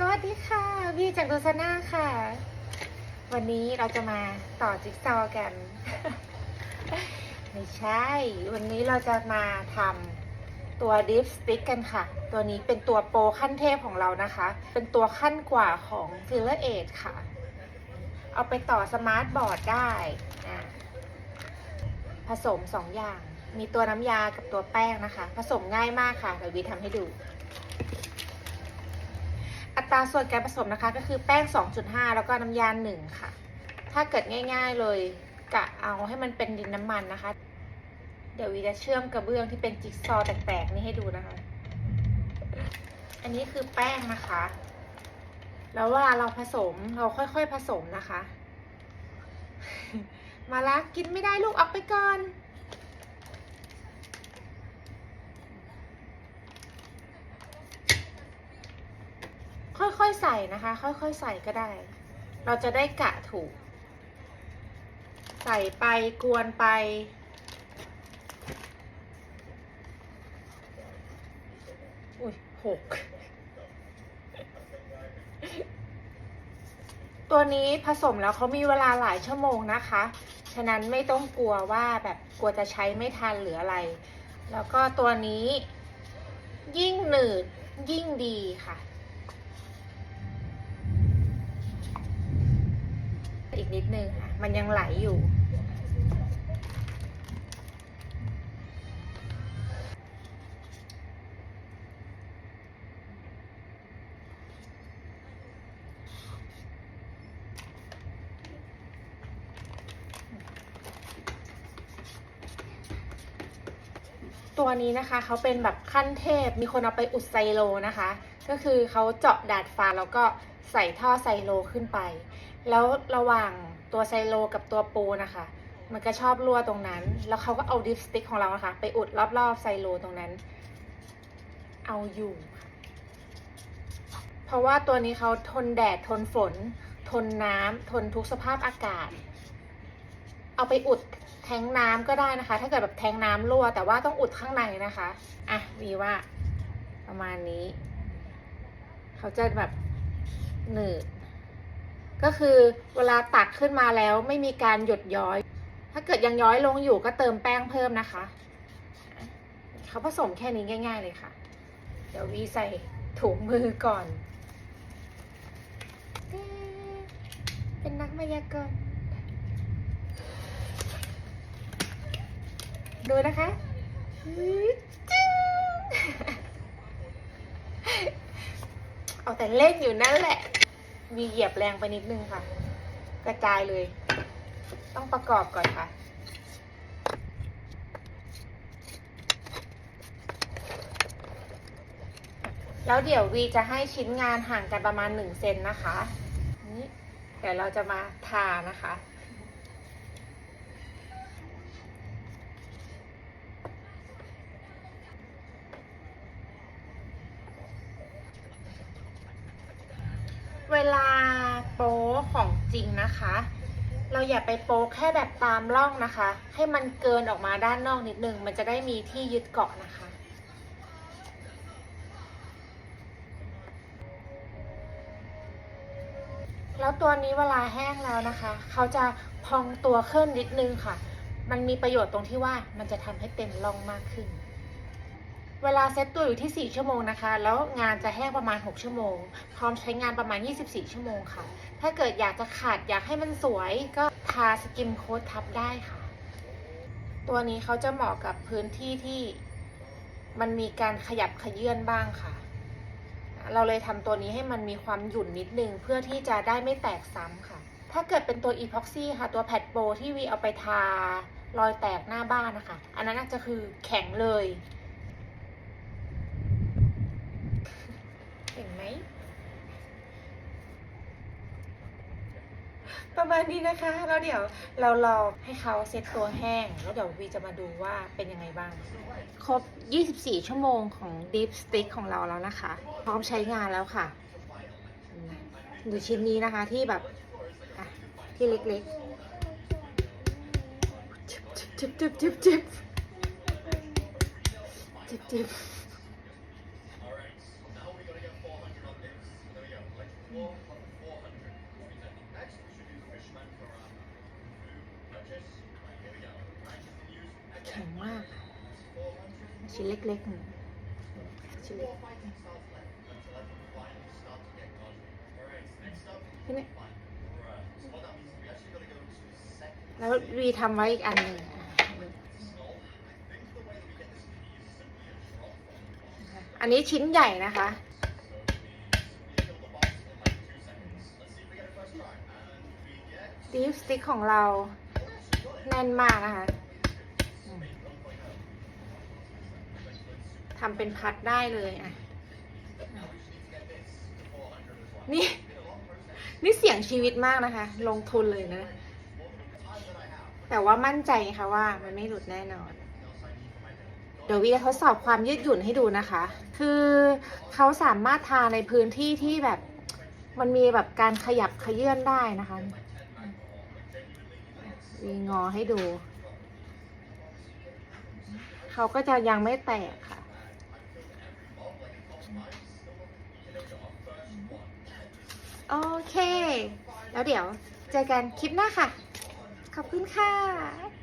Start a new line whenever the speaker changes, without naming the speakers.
สวัสดีค่ะวีจากโดซาน่าค่ะ วันนี้เราจะมาต่อจิ๊กซอว์กัน ไม่ใช่ วันนี้เราจะมาทำตัวดิฟสติกกันค่ะ ตัวนี้เป็นตัวโปรขั้นเทพของเรานะคะ เป็นตัวขั้นกว่าของ f i l l e r 8ค่ะ เอาไปต่อสมาร์ทบอร์ดได้อะผสม2ออย่าง มีตัวน้ำยากับตัวแป้งนะคะ ผสมง่ายมากค่ะเดี๋ยววีทำให้ดู ตราส่วนการผสมนะคะ ก็คือแป้ง 2.5 แล้วก็น้ำยา1ค่ะ ถ้าเกิดง่าย ๆเลยกะเอาให้มันเป็นดินน้ำมันนะคะ เดี๋ยววีจะเชื่อมกระเบื้องที่เป็นจิ๊กซอว์แตกๆ นี่ให้ดูนะคะ อันนี้คือแป้งนะคะ แล้วเวลาเราผสมเราค่อยๆผสมนะคะ มาละกินไม่ได้ลูกออกไปก่อน ค่ อยๆใส่นะคะ ค่อยๆใส่ก็ได้ เราจะได้กะถูก ใส่ไปกวนไป อุ้ยหกตัวนี้ผสมแล้วเขามีเวลาหลายชั่วโมงนะคะ ฉะนั้นไม่ต้องกลัวว่าแบบกลัวจะใช้ไม่ทันหรืออะไร แล้วก็ตัวนี้ยิ่งหนืดยิ่งดีค่ะ อีกนิดนึงค่ะ มันยังไหลอยู่ ตัวนี้นะคะเขาเป็นแบบขั้นเทพ มีคนเอาไปอุดไซโลนะคะ ก็คือเขาเจาะดาดฟ้าแล้วก็ใส่ท่อไซโลขึ้นไป แล้วระหว่างตัวไซโลกับตัวปูนะคะ มันก็ชอบรั่วตรงนั้น แล้วเขาก็เอาดิฟสติกของเรานะคะ ไปอุดรอบๆไซโลตรงนั้น เอาอยู่ เพราะว่าตัวนี้เขาทนแดดทนฝน ทนน้ำทนทุกสภาพอากาศ เอาไปอุดแทงน้ำก็ได้นะคะ ถ้าเกิดแบบแทงน้ำรั่ว แต่ว่าต้องอุดข้างในนะคะ อะวีว่าประมาณนี้ เขาจะแบบหนืด ก็คือเวลาตักขึ้นมาแล้วไม่มีการหยดย้อย ถ้าเกิดยังย้อยลงอยู่ก็เติมแป้งเพิ่มนะคะ เขาผสมแค่นี้ง่าย ๆ เลยค่ะ เดี๋ยววีใส่ถุงมือก่อน เป็นนักมายากลดูนะคะจึ๊งเอาแต่เล่นอยู่นั่นแหละ มีเหยียบแรงไปนิดนึงค่ะ กระจายเลย ต้องประกอบก่อนค่ะ แล้วเดี๋ยววีจะให้ชิ้นงานห่างกันประมาณหนึ่งเซนนะคะนี่เดี๋ยวเราจะมาทานะคะ ลาโป๊ของจริงนะคะ เราอย่าไปโป๊แค่แบบตามร่องนะคะ ให้มันเกินออกมาด้านนอกนิดนึง มันจะได้มีที่ยึดเกาะนะคะ แล้วตัวนี้เวลาแห้งแล้วนะคะ เขาจะพองตัวขึ้นนิดนึงค่ะ มันมีประโยชน์ตรงที่ว่ามันจะทำให้เต็มร่องมากขึ้น เวลาเซตตัวอยู่ที่ 4 ชั่วโมงนะคะ แล้วงานจะแห้งประมาณ 6 ชั่วโมง พร้อมใช้งานประมาณ 24 ชั่วโมงค่ะ ถ้าเกิดอยากจะขัดอยากให้มันสวยก็ทาสกิมโค้ดทับได้ค่ะ ตัวนี้เขาจะเหมาะกับพื้นที่ที่มันมีการขยับขยื่นบ้างค่ะ เราเลยทำตัวนี้ให้มันมีความหยุ่นนิดนึง เพื่อที่จะได้ไม่แตกซ้ำค่ะ ถ้าเกิดเป็นตัว e p o x y ค่ะ ตัวแพดโปที่วีเอาไปทารอยแตกหน้าบ้านนะคะ อันนั้นน่าจะคือแข็งเลย เห็นไหม ประมาณนี้นะคะ แล้วเดี๋ยวเรารอให้เขาเซ็ตตัวแห้ง แล้วเดี๋ยววีจะมาดูว่าเป็นยังไงบ้าง ครบ 24 ชั่วโมงของ Deep Stick ของเราแล้วนะคะ พร้อมใช้งานแล้วค่ะอืมดูชิ้นนี้นะคะที่แบบอะที่เล็กๆจิบจิบจิบจิบจิบจิบจิบ ชิ้นเล็กๆหนึ่งชิ้นเล็กที่นี่แล้ววีทำไว้อีกอันหนึ่งอะอันนี้ชิ้นใหญ่นะคะดีฟสติ๊กของเราแน่นมากนะคะอืม ทำเป็นพัดได้เลยอะนี่ นี่เสี่ยงชีวิตมากนะคะ ลงทุนเลยนะ แต่ว่ามั่นใจค่ะว่ามันไม่หลุดแน่นอน เดี๋ยววีจะทดสอบความยืดหยุ่นให้ดูนะคะ คือเขาสามารถทาในพื้นที่ที่แบบมันมีแบบการขยับขยื่นได้นะคะวีงอให้ดู เขาก็จะยังไม่แตก โอเค แล้วเดี๋ยวเจอกันคลิปหน้าค่ะ ขอบคุณค่ะ